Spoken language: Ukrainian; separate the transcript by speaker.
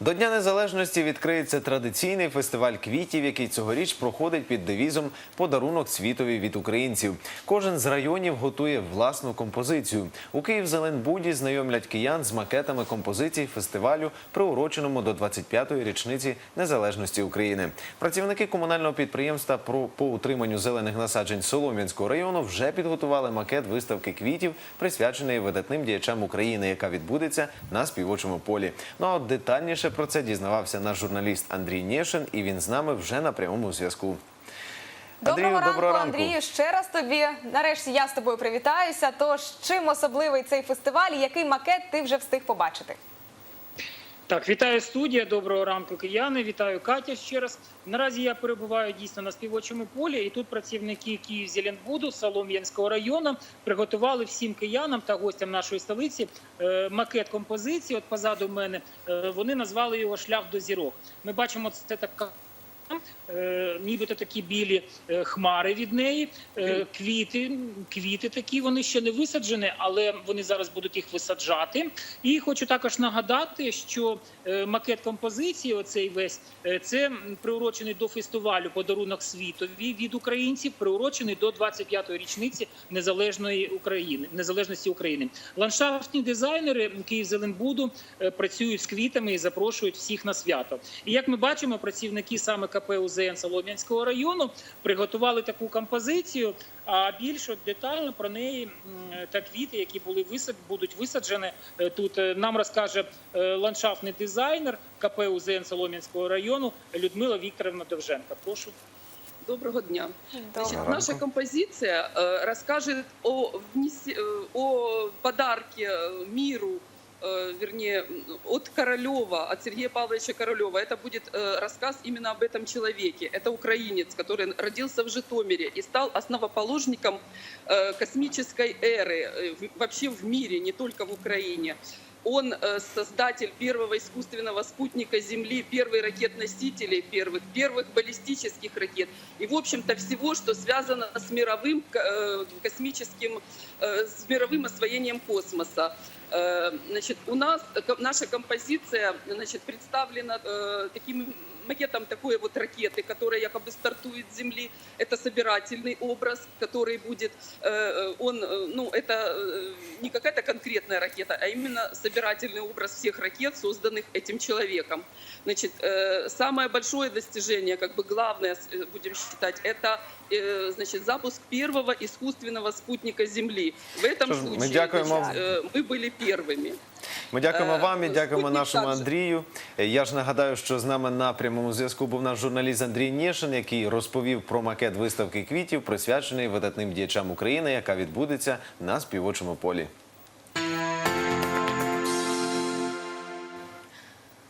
Speaker 1: До Дня Незалежності відкриється традиційний фестиваль квітів, який цьогоріч проходить під девізом Подарунок світові від українців. Кожен з районів готує власну композицію. У Київ-Зеленбуді знайомлять киян з макетами композицій фестивалю, приуроченому до 25-ї річниці незалежності України. Працівники комунального підприємства по утриманню зелених насаджень Солом'янського району вже підготували макет виставки квітів, присвяченої видатним діячам України, яка відбудеться на співочому полі. Ну а от детальніше про це дізнавався наш журналіст Андрій Нєшин, і він з нами вже на прямому зв'язку.
Speaker 2: Доброго
Speaker 1: Андрію,
Speaker 2: ранку, Андрію. Ще раз тобі. Нарешті я з тобою привітаюся. Тож чим особливий цей фестиваль? і Який макет ти вже встиг побачити?
Speaker 3: Так, вітаю студія. Доброго ранку, кияни. Вітаю Катя ще раз. Наразі я перебуваю дійсно на співочому полі, і тут працівники Київ-Зеленбуду Солом'янського району приготували всім киянам та гостям нашої столиці е, макет композиції. От позаду мене е, вони назвали його Шлях до зірок. Ми бачимо, це така. Е, Нібито такі білі е, хмари від неї, е, квіти, квіти такі, вони ще не висаджені, але вони зараз будуть їх висаджати. І хочу також нагадати, що макет композиції, оцей весь, це приурочений до фестивалю подарунок світові від українців, приурочений до 25-ї річниці незалежної України, незалежності України. Ландшафтні дизайнери Київ-Зеленбуду е, працюють з квітами і запрошують всіх на свято. І як ми бачимо, працівники саме КП УЗН Солом'янського району приготували таку композицію. А більш от детально про неї м, та квіти, які були висад, будуть висаджені е, тут. е, Нам розкаже е, ландшафтний дизайнер КП УЗН Солом'янського району Людмила Вікторовна Довженка. Прошу.
Speaker 4: Доброго дня. Значит,
Speaker 1: Доброго
Speaker 4: наша
Speaker 1: ранку.
Speaker 4: композиция э, расскажет о, внесе- э, о подарке э, миру, э, вернее, м, от Королева, от Сергея Павловича Королева. Это будет э, рассказ именно об этом человеке. Это украинец, который родился в Житомире и стал основоположником э, космической эры э, в- вообще в мире, не только в Украине. Он э, создатель первого искусственного спутника Земли, первый ракет-носителей первых, первых баллистических ракет. И, в общем-то, всего, что связано с мировым э, космическим, э, с мировым освоением космоса. Значит, у нас наша композиция значит, представлена таким макетом такой вот ракеты, которая якобы стартует с Земли. Это собирательный образ, который будет, э, э, он, э, ну, это э, не какая-то конкретная ракета, а именно собирательный образ всех ракет, созданных этим человеком. Значит, э, самое большое достижение, как бы главное, с- э, будем считать, это э, значит, запуск первого искусственного спутника Земли. В этом
Speaker 1: Что ж, мы
Speaker 4: случае
Speaker 1: дякуємо.
Speaker 4: значит, э, мы были первыми.
Speaker 1: Ми дякуємо
Speaker 4: Е,
Speaker 1: вам і дякуємо нашому. Андрію. Я ж нагадаю, що з нами на прямому зв'язку був наш журналіст Андрій Нєшин, який розповів про макет виставки квітів, присвячений видатним діячам України, яка відбудеться на співочому полі.